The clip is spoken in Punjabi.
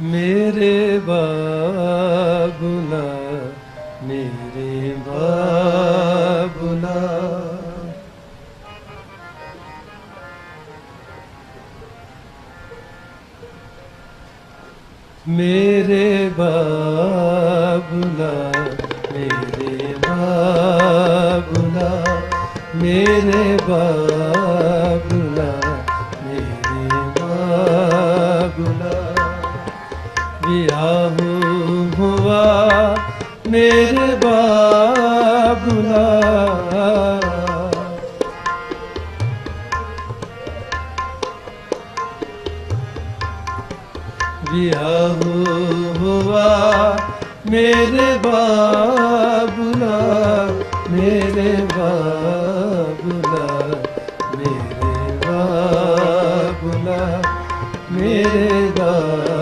ਮੇਰੇ ਬਾਬੁਲਾ ਮੇਰੇ ਬਾਬੁਲਾ ਮੇਰੇ ਬਾਬੁਲਾ ਮੇਰੇ ਬਾਬੁਲਾ ਮੇਰੇ ਬਾਬੁਲਾ ਵਿਆਹੂ ਹੁਆ ਮੇਰੇ ਬਾਬੁਲਾ ਵਿਆਹੂ ਹੁਆ ਮੇਰੇ ਬਾਬੁਲਾ ਮੇਰੇ ਬਾਬੁਲਾ ਮੇਰੇ ਬਾਬੁਲਾ ਮੇਰੇ ਬਾਬੁਲਾ